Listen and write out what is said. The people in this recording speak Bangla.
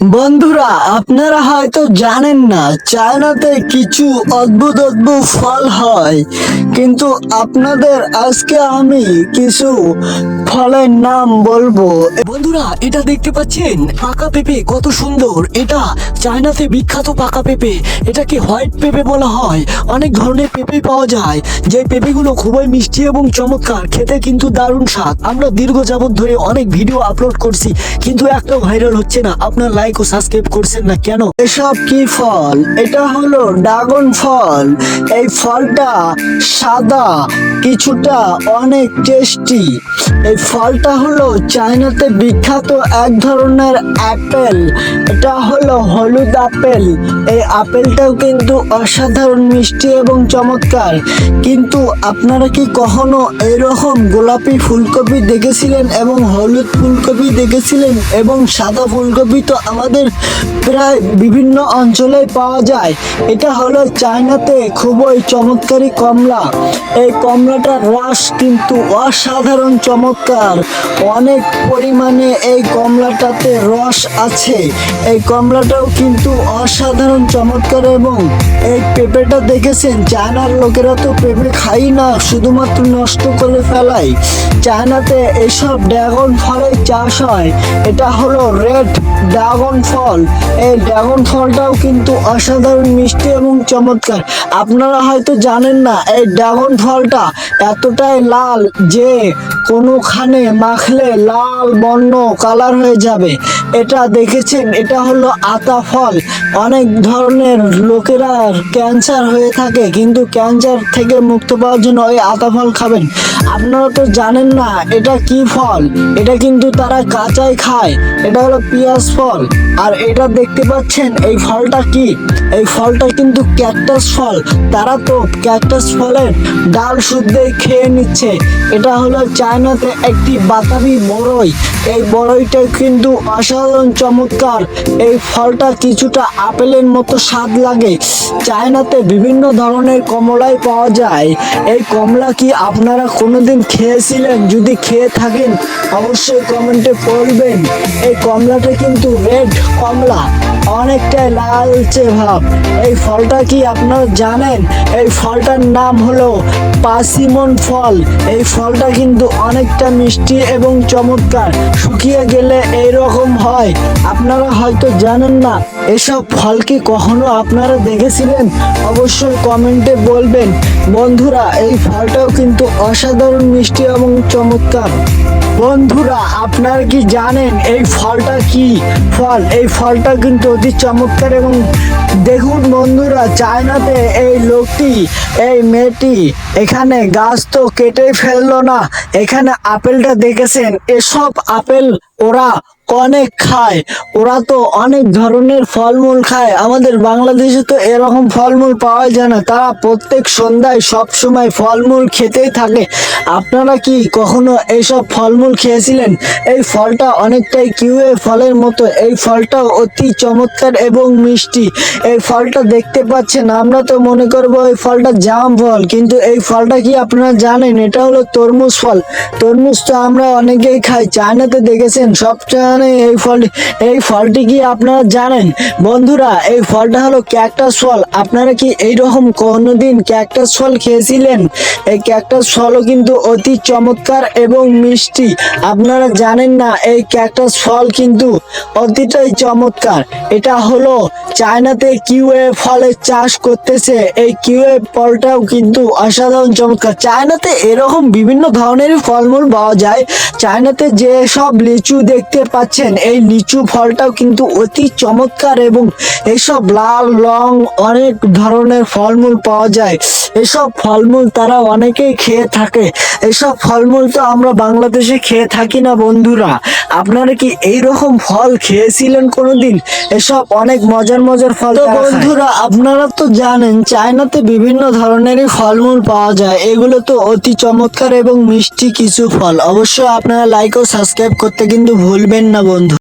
বন্ধুরা, আপনারা হয়তো জানেন না, চায়নাতে কিছু অদ্ভুত অদ্ভুত ফল হয়। কিন্তু আপনাদের আজকে আমি কিছু ফলের নাম বলব। বন্ধুরা, এটা দেখতে পাচ্ছেন? পাকা পেঁপে কত সুন্দর। এটা চায়নাতে বিখ্যাত পাকা পেঁপে। এটাকে হোয়াইট পেঁপে বলা হয়। অনেক ধরনের পেঁপে পাওয়া যায়। যে পেঁপেগুলো খুবই মিষ্টি এবং চমৎকার, খেতে কিন্তু দারুণ স্বাদ। আমরা দীর্ঘ যাবত ধরে অনেক ভিডিও আপলোড করছি, কিন্তু একটা ভাইরাল হচ্ছে না। আপনার লাইক ও সাবস্ক্রাইব করছেন না কেন? এসব কি ফল? এটা হলো ড্রাগন ফল। এই ফলটা সাদা কিছুটা অনেক টেস্টি এই ফলটা হলো চায়নাতে বিখ্যাত এক ধরনের আপেল। এটা হলো হলুদ আপেল। এই আপেলটাও কিন্তু অসাধারণ, মিষ্টি এবং চমৎকার। কিন্তু আপনারা কি কখনো এরকম গোলাপি ফুলকপি দেখেছিলেন এবং হলুদ ফুলকপি দেখেছিলেন এবং সাদা ফুলকপি তো আমাদের প্রায় বিভিন্ন অঞ্চলে পাওয়া যায়? এটা হলো চায়নাতে খুবই চমৎকারী কমলা। এই কমলাটার রস কিন্তু অসাধারণ, চমৎকার। অনেক পরিমাণে এই কমলাটাতে রস আছে। এই কমলাটাও কিন্তু অসাধারণ, চমৎকার এবং এই পেঁপেটা দেখেছেন, চায়নার লোকেরা তো পেঁপে খাই না, শুধুমাত্র নষ্ট করে ফেলায় চায়নাতে এসব ড্রাগন ফলের চাষ হয়। এটা হলো রেড ড্রাগন ফল। এই ড্রাগন ফলটাও কিন্তু অসাধারণ, মিষ্টি এবং চমৎকার। আপনারা হয়তো জানেন না, এই ড্রাগন ফলটা এতটাই লাল যে কোনোখানে মাখলে লাল বর্ণ কালার হয়ে যাবে। এটা দেখেছেন? এটা হলো আতা ফল। অনেক ধরনের লোকেরা ক্যান্সার হয়ে থাকে, কিন্তু ক্যান্সার থেকে মুক্ত পাওয়ার জন্য ওই আতা ফল খাবেন। আপনারা তো জানেন না, এটা কি ফল? এটা কিন্তু তারা কাঁচাই খায়। এটা হলো পিয়াজ ফল। আর এটা দেখতে পাচ্ছেন, এই ফলটা কি? এই ফলটা কিন্তু ক্যাকটাস ফল। তারা তো ক্যাকটাস ফলের ডাল শুদ্ধই খেয়ে নিচ্ছে। এটা হলো চায়নাতে একটি বাতাবি বড়ই এই বড়ইটা কিন্তু অসাধারণ চমৎকার। এই ফলটা কিছুটা আপেলের মতো স্বাদ লাগে। চায়নাতে বিভিন্ন ধরনের কমলাই পাওয়া যায়। এই কমলা কি আপনারা কোনোদিন খেয়েছিলেন? যদি খেয়ে থাকেন, অবশ্যই কমেন্টে বলবেন। এই কমলাটা কিন্তু রেড কমলা। অনেকটাই লালচে ভাব। এই ফলটা কি আপনারা জানেন? এই ফলটার নাম হলো পাসিমন ফল। এই ফলটা কিন্তু অনেকটা মিষ্টি এবং চমৎকার। শুকিয়ে গেলে এই রকম হয়। আপনারা হয়তো জানেন না, এসব ফল কি কখনো আপনারা দেখেছিলেন? অবশ্যই কমেন্টে বলবেন। বন্ধুরা, এই ফলটাও কিন্তু অসাধারণ মিষ্টি এবং চমৎকার। বন্ধুরা, আপনারা কি জানেন এই ফলটা কি? ফল, এই ফলটা কিন্তু অতি চমৎকার এবং দেখুন বন্ধুরা, চায়নাতে এই লোকটি, এই মেয়েটি এখানে গাছ তো কেটে ফেলল না। এখানে আপেলটা দেখেছেন? এসব আপেল ওরা অনেক খায়। ওরা তো অনেক ধরনের ফলমূল খায়। আমাদের বাংলাদেশে তো এরকম ফলমূল পাওয়া যায় না। তারা প্রত্যেক সন্ধ্যায় সব সময় ফলমূল খেতেই থাকে। আপনারা কি কখনো এইসব ফলমূল খেয়েছিলেন? এই ফলটা অনেকটাই কিউএ ফলের মতো। এই ফলটা অতি চমৎকার এবং মিষ্টি। এই ফলটা দেখতে পাচ্ছেন, আমরা তো মনে করব এই ফলটা জাম ফল। কিন্তু এই ফলটা কি আপনারা জানেন? এটা হলো তরমুজ ফল। তরমুজ তো আমরা অনেকেই খাই। চায়নাতে দেখেছেন, সব চায়নায় এই ফল এই ফলটি কি আপনারা জানেন? বন্ধুরা, এই ফলটা হলো ক্যাকটাস ফল। আপনারা কি এই রকম কোনোদিন ক্যাকটাস ফল খেয়েছিলেন? এই ক্যাকটাস ফলও কিন্তু অতি চমৎকার এবং মিষ্টি। আপনারা জানেন না, এই ক্যাকটাস ফল কিন্তু অতিটাই চমৎকার। এটা হলো চায়নাতে কিউএ ফলের চাষ করতেছে। এই কিউএ ফলটাও কিন্তু অসাধারণ চমৎকার। চায়নাতে এরকম বিভিন্ন ধরনের ফলমূল পাওয়া যায়। চায়নাতে যে সব লিচু দেখতে পাচ্ছেন, এই লিচু ফলটাও কিন্তু অতি চমৎকার এবং এইসব লাল রং অনেক ধরনের ফলমূল পাওয়া যায়। এসব ফলমূল তারা অনেকেই খেয়ে থাকে। এসব ফলমূল তো আমরা বাংলাদেশে খেয়ে থাকি না বন্ধুরা। আপনারা কি এই রকম ফল খেয়েছিলেন কোনোদিন? এসব অনেক মজার মজার ফল তো বন্ধুরা আপনারা তো জানেন চায়নাতে বিভিন্ন ধরনেরই ফলমূল পাওয়া যায়। এগুলো তো অতি চমৎকার এবং মিষ্টি কিছু ফল। অবশ্যই আপনারা লাইক ও সাবস্ক্রাইব করতে কিন্তু ভুলবেন না বন্ধু।